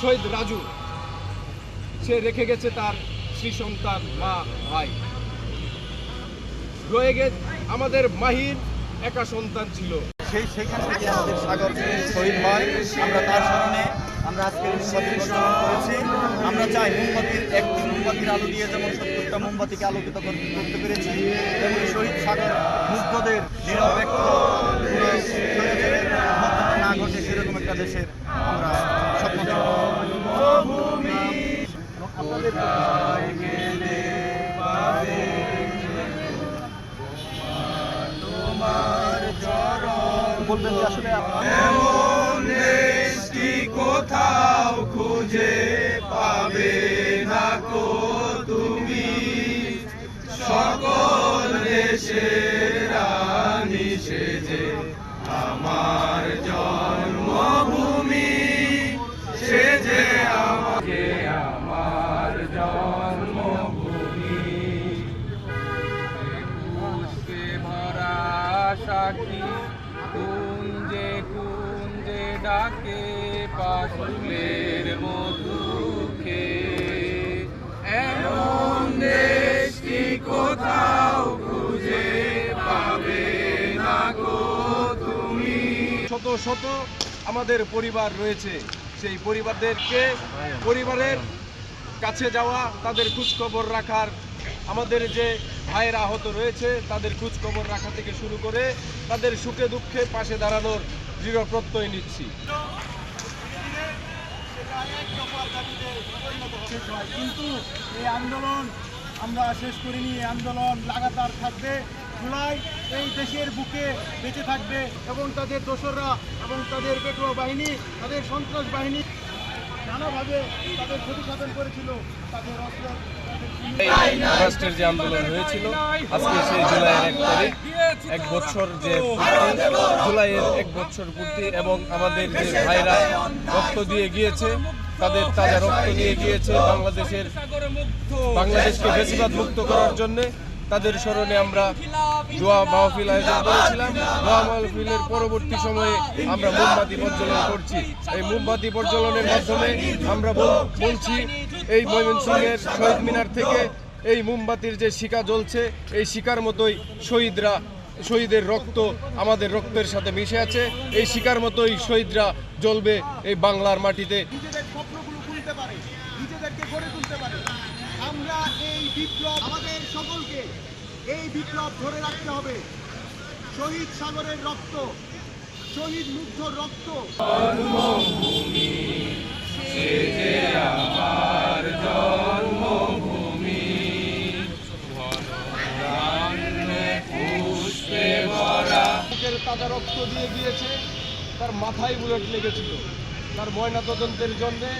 শহীদ রাজু, সে রেখে গেছে তার শ্রী সন্তান, মা, ভাই। রয়ে গেছে আমাদের মাহির একা সন্তান ছিল। সেই সেইখান থেকে আমাদের সাগর শহীদ হয়। আমরা তার স্মরণে আমরা আজকে করেছি। আমরা চাই মোমবাতির একটি মোমবাতির আলো দিয়ে যেমন সত্তরটা মোমবাতিকে আলোকিত কর- করতে পেরেছি, তেমনি শহীদ সাগর মুগ্ধদের নিরপেক্ষ না ঘটে সেরকম একটা দেশের আমরা স্বপ্ন আপনাদের বলবেন যে আসলে কোথাও খুঁজে পাবে না কো তুমি? সকল দেশের রানী সেজে আমার জন্মভূমি। সেজে আমাকে আমার জন্মভূমি। ভরা সাক্ষী কুঞ্জে কুঞ্জে ডাকে পাশুলের মধুকে এমন দেশটি কোথাও খুঁজে পাবে না গো তুমি। শত শত আমাদের পরিবার রয়েছে। সেই পরিবারদেরকে পরিবারের কাছে যাওয়া, তাদের খোঁজ খবর রাখার আমাদের যে ভাইয়েরা আহত রয়েছে, তাদের খোঁজখবর রাখা থেকে শুরু করে তাদের সুখে দুঃখে পাশে দাঁড়ানোর দৃঢ় প্রত্যয় নিচ্ছি। কিন্তু এই আন্দোলন আমরা শেষ করিনি, এই আন্দোলন লাগাতার থাকবে, জুলাই এই দেশের বুকে বেঁচে থাকবে এবং তাদের দোসররা এবং তাদের পেটুয়া বাহিনী, তাদের সন্ত্রাস বাহিনী নানাভাবে তাদের ক্ষতি সাধন করেছিল, তাদের অস্ত্র আগস্টের যে আন্দোলন হয়েছিল, আজকে সেই জুলাইয়ের এক তারিখ, এক বছর যে জুলাইয়ের এক বছর পূর্তি এবং আমাদের যে ভাইরা রক্ত দিয়ে গিয়েছে, তাদের তাজা রক্ত দিয়ে গিয়েছে বাংলাদেশের বাংলাদেশকে বেশিরভাগ মুক্ত করার জন্য। তাদের স্মরণে আমরা দোয়া মাহফিল আয়োজন করেছিলাম। দোয়া মাহফিলের পরবর্তী সময়ে আমরা মোমবাতি প্রজ্বলন করছি। এই মোমবাতি প্রজ্বলনের মাধ্যমে আমরা বল- বলছি, এই ময়মনসিংহের শহীদ মিনার থেকে এই মোমবাতির যে শিকা জ্বলছে, এই শিকার মতোই শহীদরা, শহীদের রক্ত আমাদের রক্তের সাথে মিশে আছে। এই শিকার মতোই শহীদরা জ্বলবে এই বাংলার মাটিতে। এই বিপ্লব ধরে রাখতে হবে। শহীদ সাগরের রক্ত, শহীদ মুগ্ধ রক্ত। তাজা রক্ত দিয়ে গিয়েছে তার মাথায় বুলেট লেগেছিল। তার ময়না তদন্তের জন্যে